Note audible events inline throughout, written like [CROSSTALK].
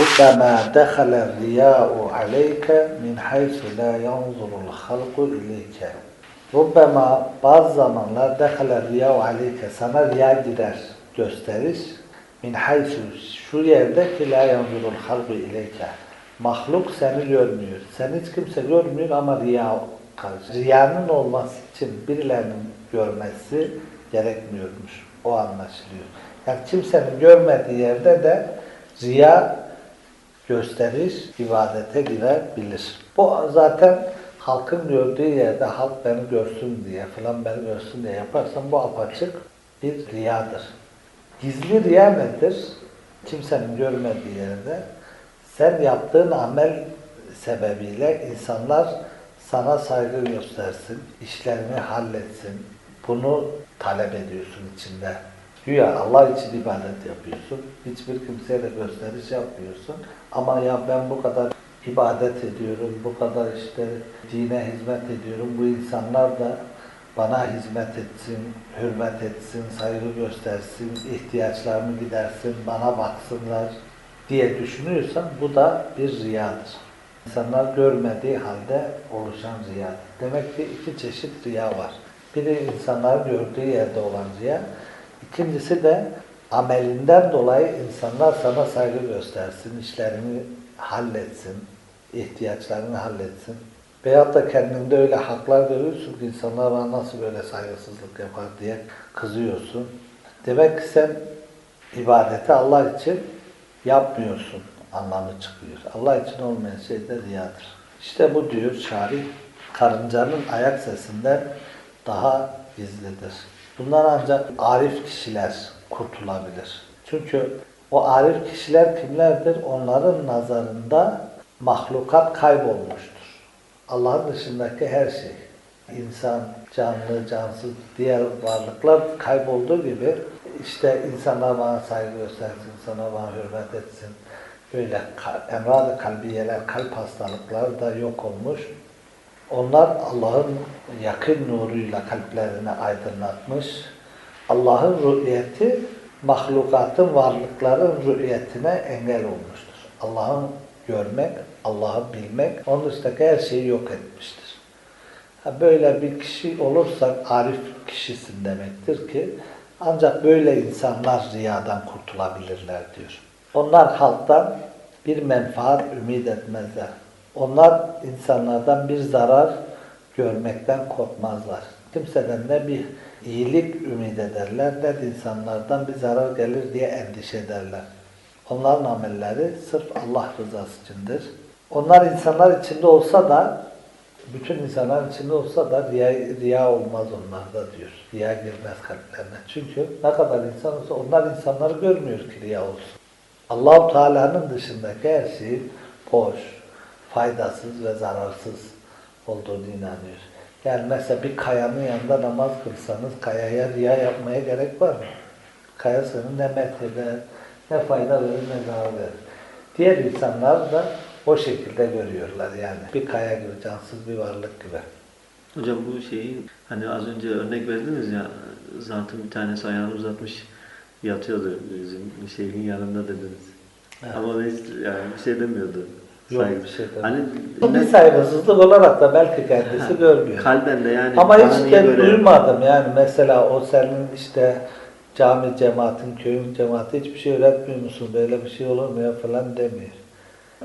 ربما دخل الرياء عليك من حيث لا ينظر الخلق إليك Rubbema bazı zamanlar dehale riya aleyke sana riya girer gösteriş min haysu şu yerde ki la yanzurul halbu ileyke mahluk seni görmüyor. Seni hiç kimse görmüyor ama riya karşı. Riyanın olması için birilerinin görmesi gerekmiyormuş. O anlaşılıyor. Yani kimsenin görmediği yerde de riya gösteriş ibadete girebilir. Bu zaten halkın gördüğü yerde halk beni görsün diye falan beni görsün diye yaparsan bu apaçık bir riyadır. Gizli riya nedir? Kimsenin görmediği yerde sen yaptığın amel sebebiyle insanlar sana saygı göstersin, işlerini halletsin. Bunu talep ediyorsun içinde. Güya Allah için ibadet yapıyorsun. Hiçbir kimseye de gösteriş yapmıyorsun. Ama ya ben bu kadar ibadet ediyorum, bu kadar işte dine hizmet ediyorum. Bu insanlar da bana hizmet etsin, hürmet etsin, saygı göstersin, ihtiyaçlarımı gidersin, bana baksınlar diye düşünüyorsan bu da bir riyadır. İnsanlar görmediği halde oluşan riyadır. Demek ki iki çeşit riya var. Biri insanların gördüğü yerde olan riya, ikincisi de amelinden dolayı insanlar sana saygı göstersin, işlerini halletsin, ihtiyaçlarını halletsin. Veyahut da kendinde öyle haklar görüyorsun ki insanlar bana nasıl böyle saygısızlık yapar diye kızıyorsun. Demek ki sen ibadeti Allah için yapmıyorsun anlamı çıkıyor. Allah için olmayan şey de riyadır. İşte bu diyor şarih, karıncanın ayak sesinden daha gizlidir. Bunlar ancak arif kişiler kurtulabilir. Çünkü o arif kişiler kimlerdir? Onların nazarında mahlukat kaybolmuştur. Allah'ın dışındaki her şey, insan, canlı, cansız, diğer varlıklar kaybolduğu gibi işte insanlar bana saygı göstersin, sana bana hürmet etsin. Böyle emrad-ı kalbiyeler, kalp hastalıkları da yok olmuş. Onlar Allah'ın yakın nuruyla kalplerini aydınlatmış. Allah'ın rü'yeti mahlukatın, varlıkların rü'yetine engel olmuştur. Allah'ın görmek, Allah'ı bilmek, onun dışındaki her şeyi yok etmiştir. Böyle bir kişi olursan arif kişisin demektir ki ancak böyle insanlar riyadan kurtulabilirler diyor. Onlar halktan bir menfaat ümit etmezler. Onlar insanlardan bir zarar görmekten korkmazlar. Kimseden ne bir iyilik ümit ederler ne de insanlardan bir zarar gelir diye endişe ederler. Onların amelleri sırf Allah rızası içindir. Onlar insanlar içinde olsa da bütün insanlar içinde olsa da riya, riya olmaz onlarda diyor. Riya girmez kalplerine. Çünkü ne kadar insan olsa onlar insanları görmüyor ki riya olsun. Allahu Teala'nın dışındaki her şeyin boş, faydasız ve zararsız olduğunu inanıyor. Yani mesela bir kayanın yanında namaz kılsanız kayaya riya yapmaya gerek var mı? Kaya senin ne metheder, ne fayda verir ne zarar verir. Diğer insanlar da o şekilde görüyorlar yani. Bir kaya gibi, cansız bir varlık gibi. Hocam bu şeyi hani az önce örnek verdiniz ya zatın bir tanesi ayağını uzatmış yatıyordu bizim şeyin yanında dediniz. Evet. Ama hiç yani bir şey demiyordu. Yok Saygı- bir şey demiyor. Hani Bu bir saygısızlık olarak da belki kendisi görmüyor. kalben de yani Ama bana hiç niye de böyle- duymadım yani mesela o senin işte cami cemaatin, köyün cemaati hiçbir şey öğretmiyor musun? Böyle bir şey olur mu ya falan demiyor.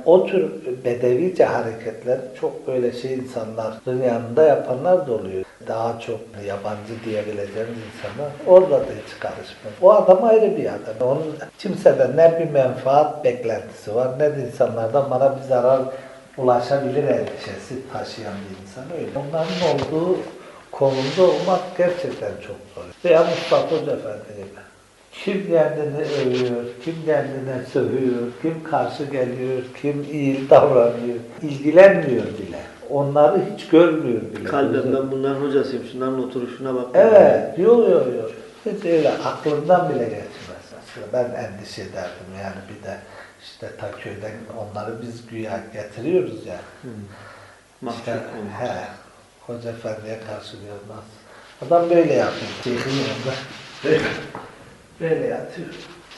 O tür bedevice hareketler çok böyle şey insanların yanında yapanlar da oluyor. Daha çok yabancı diyebileceğimiz insanlar orada da hiç karışmıyor. O adam ayrı bir adam. Onun kimseden ne bir menfaat beklentisi var ne de insanlardan bana bir zarar ulaşabilir endişesi taşıyan bir insan öyle. Onların olduğu konumda olmak gerçekten çok zor. Veya Mustafa Hoca Efendi gibi. Kim kendini övüyor, kim kendine sövüyor, kim karşı geliyor, kim iyi davranıyor. ilgilenmiyor bile. Onları hiç görmüyor bile. Kalben ben bunların hocasıyım. Şunların oturuşuna bak. Evet, yok yok yok. Hiç öyle aklından bile geçmez. Aslında ben endişe ederdim yani bir de işte ta köyden onları biz güya getiriyoruz ya. Hı. İşte, he, Hoca Efendi'ye karşı görmez. Adam böyle yapıyor. Şeyhin yanında. Böyle, [LAUGHS] böyle yatıyor.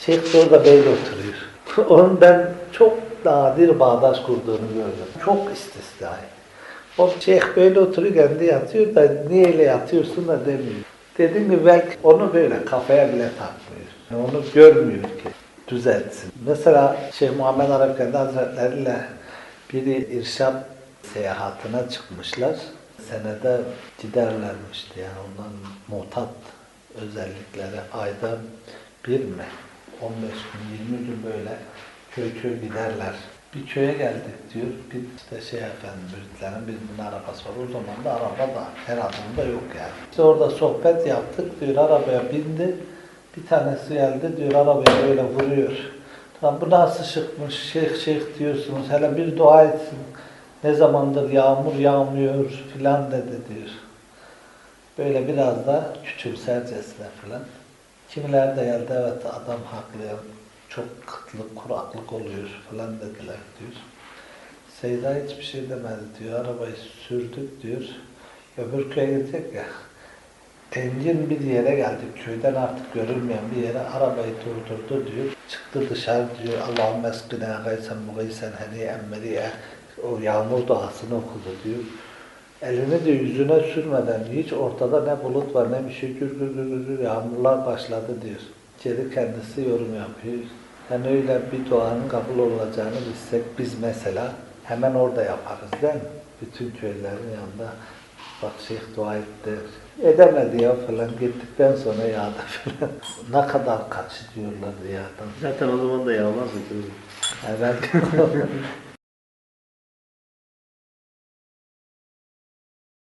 Şeyh de orada böyle oturuyor. [LAUGHS] Onun ben çok nadir bağdaş kurduğunu gördüm. Çok istisnai. O şeyh böyle oturuyor kendi yatıyor da niye öyle yatıyorsun da demiyor. Dedim ki belki onu böyle kafaya bile takmıyor. Yani onu görmüyor ki düzeltsin. Mesela Şeyh Muhammed Arap Efendi Hazretleri ile biri irşad seyahatine çıkmışlar. Senede giderlermişti yani ondan mutat özellikleri ayda bir mi? 15 gün, 20 gün böyle köy köy giderler. Bir köye geldik diyor. Bir işte şey efendim müritlerin birinin arabası var. O zaman da araba da her adamda yok yani. İşte orada sohbet yaptık diyor. Arabaya bindi. Bir tanesi geldi diyor arabaya böyle vuruyor. Lan bu nasıl çıkmış şeyh şeyh diyorsunuz. Hele bir dua etsin. Ne zamandır yağmur yağmıyor filan dedi diyor. Böyle biraz da küçümsercesine filan. Kimiler de geldi evet adam haklı. Çok kıtlık, kuraklık oluyor falan dediler diyor. Seyda hiçbir şey demedi diyor. Arabayı sürdük diyor. Öbür köye gidecek ya. Engin bir yere geldik. Köyden artık görülmeyen bir yere arabayı durdurdu diyor. Çıktı dışarı diyor. Allah'ım eskine gaysen mugaysen heniyen meriye. O yağmur duasını okudu diyor. Elini de yüzüne sürmeden hiç ortada ne bulut var ne bir şey gür gür gür, gür yağmurlar başladı diyor. Geri kendisi yorum yapıyor. Yani öyle bir duanın kabul olacağını bilsek biz mesela hemen orada yaparız değil mi? Bütün köylerin yanında bak şeyh dua etti. Edemedi ya falan gittikten sonra yağdı [LAUGHS] falan. ne kadar kaçı diyorlar yağdan. Zaten o zaman da yağmaz mı? Evet. [LAUGHS]